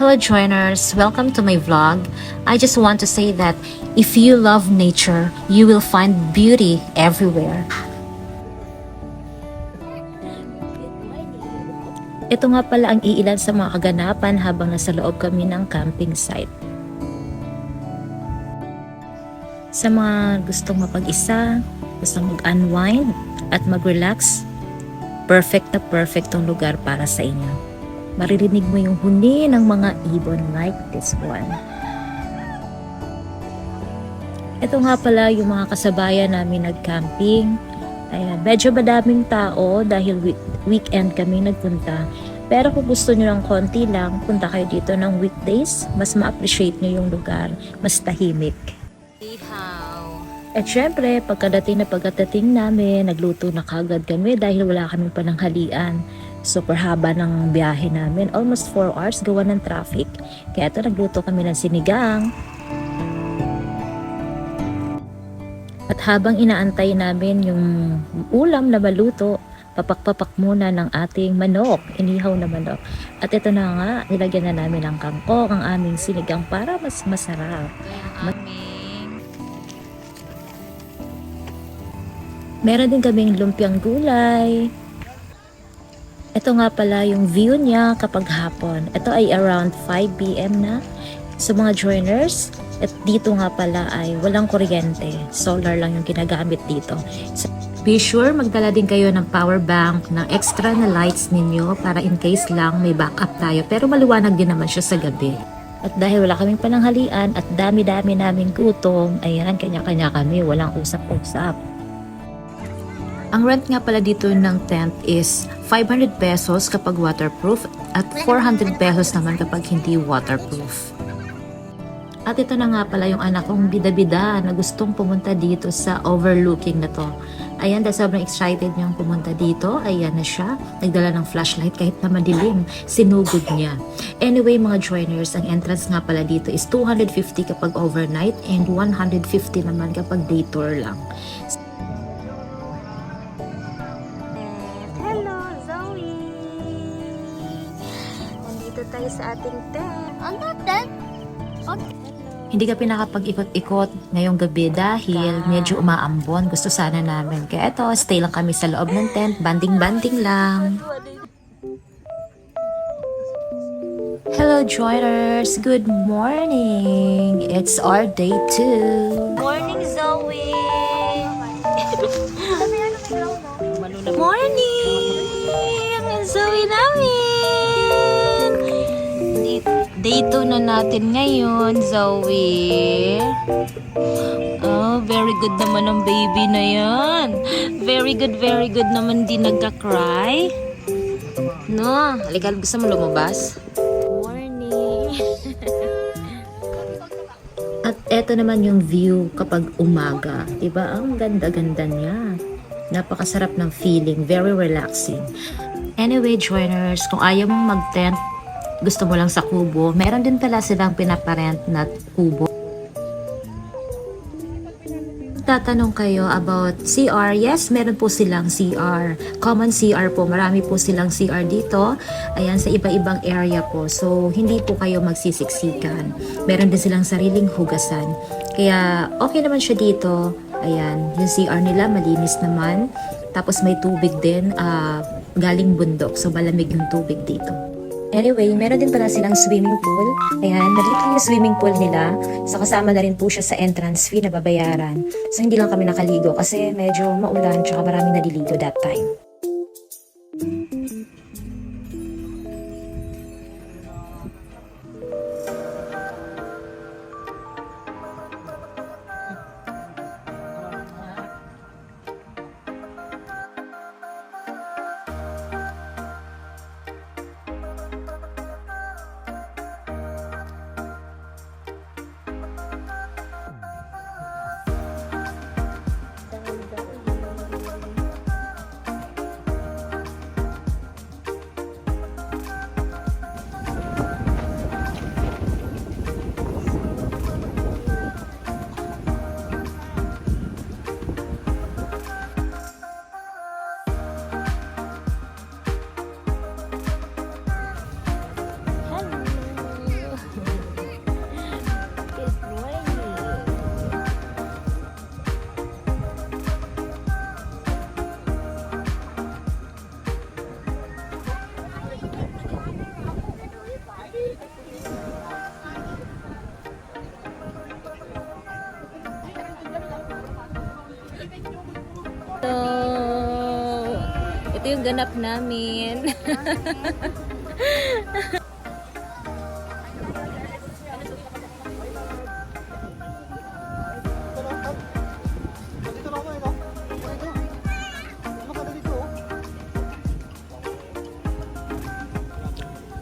Hello joiners, welcome to my vlog. I just want to say that if you love nature, you will find beauty everywhere. Ito nga pala ang iilan sa mga kaganapan habang nasa loob kami ng camping site. Sa mga gustong mapag-isa, gustong mag-unwind at mag-relax, perfect na perfect tong lugar para sa inyo. Maririnig mo yung huni ng mga ibon like this one. Ito nga pala yung mga kasabayan namin nag-camping. Ayan, medyo madaming tao dahil week- weekend kami nagpunta. Pero kung gusto nyo ng konti lang, punta kayo dito ng weekdays. Mas ma-appreciate nyo yung lugar. Mas tahimik. At syempre, pagkadating na pagkadating namin, nagluto na kagad kami dahil wala kami pananghalian. Super haba ng biyahe namin. Almost 4 hours gawa ng traffic. Kaya ito, nagluto kami ng sinigang. At habang inaantay namin yung ulam na maluto, papak-papak muna ng ating manok, inihaw na manok. At ito na nga, nilagyan na namin ng kangkong ang aming sinigang para mas masarap. Meron din kaming lumpiang gulay. Ito nga pala yung view niya kapag hapon. Ito ay around 5 p.m. na. So mga joiners, at dito nga pala ay walang kuryente. Solar lang yung ginagamit dito. So, be sure magdala din kayo ng power bank, ng extra na lights ninyo para in case lang may backup tayo. Pero maliwanag din naman siya sa gabi. At dahil wala kaming pananghalian at dami-dami naming gutom, ayan, kanya-kanya kami, walang usap-usap. Ang rent nga pala dito ng tent is 500 pesos kapag waterproof at 400 pesos naman kapag hindi waterproof. At ito na nga pala yung anak kong bida-bida na gustong pumunta dito sa overlooking na to. Ayan, dahil sobrang excited niyang pumunta dito. Ayan na siya. Nagdala ng flashlight kahit na madilim. Sinugod niya. Anyway, mga joiners, ang entrance nga pala dito is 250 kapag overnight and 150 naman kapag day tour lang. Sa ating tent. Ano tent? Okay. Hindi ka pinakapag-ikot-ikot ngayong gabi dahil medyo umaambon. Gusto sana namin. Kaya eto, stay lang kami sa loob ng tent. Banding-banding lang. Hello, joiners! Good morning! It's our day two. Morning, Zoe! Morning! Day- Day 2 na natin ngayon, Zoe. Oh, very good naman ang baby na yan. Very good, very good naman di nagka-cry. No, halika, gusto mo lumabas? Morning. At eto naman yung view kapag umaga. Diba? Ang ganda-ganda niya. Napakasarap ng feeling. Very relaxing. Anyway, joiners, kung ayaw mong mag-tent, gusto mo lang sa kubo, meron din pala silang pinaparent na kubo. Tatanong kayo about CR. Yes, meron po silang CR. Common CR po. Marami po silang CR dito. Ayan, sa iba-ibang area po. So, hindi po kayo magsisiksikan. Meron din silang sariling hugasan. Kaya, okay naman siya dito. Ayan, yung CR nila malinis naman. Tapos may tubig din, ah, galing bundok. So, malamig yung tubig dito. Anyway, meron din pala silang swimming pool. Ayan, nandito yung swimming pool nila. So, kasama na rin po siya sa entrance fee na babayaran. So, hindi lang kami nakaligo kasi medyo maulan tsaka maraming naliligo that time. Yung ganap namin.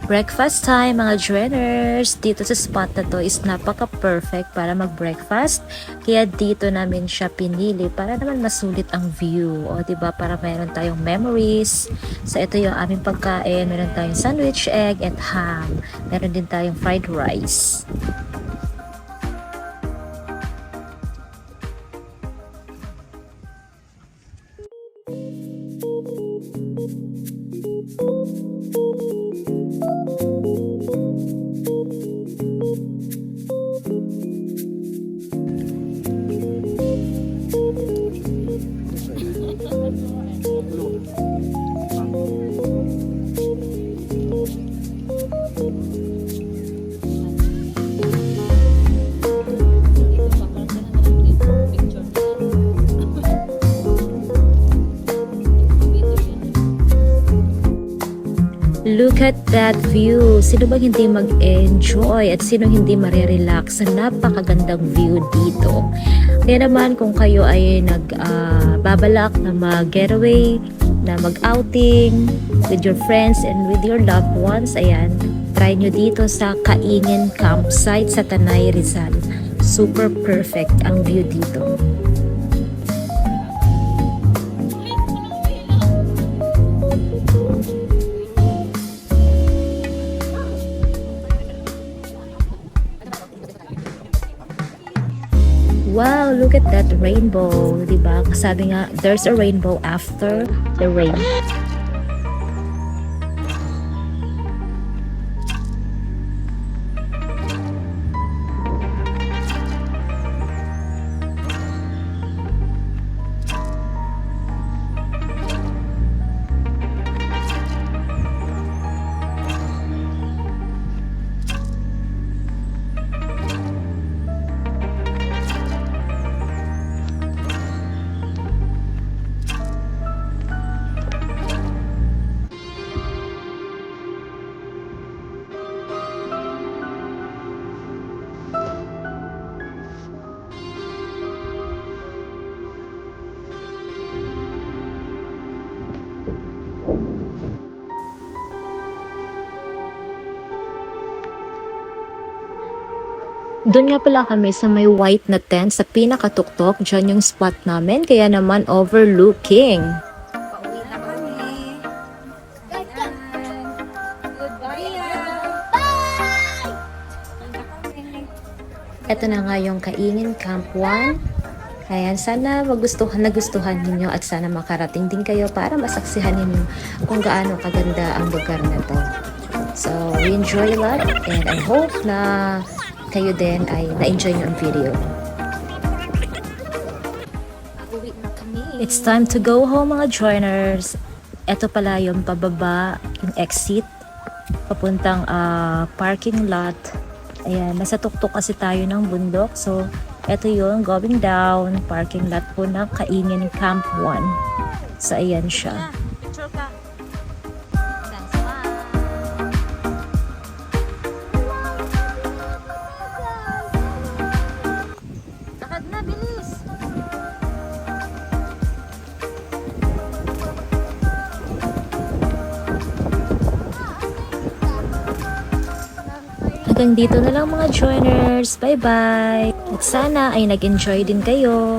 Breakfast time mga joiners! Dito sa spot na to is napaka-perfect para mag-breakfast. Kaya dito namin siya pinili para naman masulit ang view. O ba diba, para meron tayong memories. So ito yung aming pagkain. Meron tayong sandwich, egg, and ham. Meron din tayong fried rice. At that view. Sino ba hindi mag-enjoy at sino hindi marirelax sa napakagandang view dito? Kaya naman kung kayo ay nagbabalak na mag-getaway, na mag-outing with your friends and with your loved ones, ayan, try nyo dito sa Kaingin Campsite sa Tanay Rizal. Super perfect ang view dito. Look at that rainbow, 'di ba? Sabi nga, there's a rainbow after the rain. Doon nga pala kami sa may white na tent sa pinakatuktok. Diyan yung spot namin. Kaya naman overlooking. Pauwi na kami. Goodbye. Bye! Ito na nga yung Kaingin Camp 1. Ayan, sana magustuhan, nagustuhan ninyo at sana makarating din kayo para masaksihan ninyo kung gaano kaganda ang lugar na to. So, we enjoy a lot and I hope na kayo din ay na-enjoy nyo ang video. It's time to go home mga joiners. Ito pala yung pababa, yung exit, papuntang ah, parking lot. Ayan, nasa tuktok kasi tayo ng bundok. So, ito yung going down, parking lot po ng Kaingin Camp 1. So, ayan siya. Hanggang dito na lang mga joiners. Bye-bye! At sana ay nag-enjoy din kayo.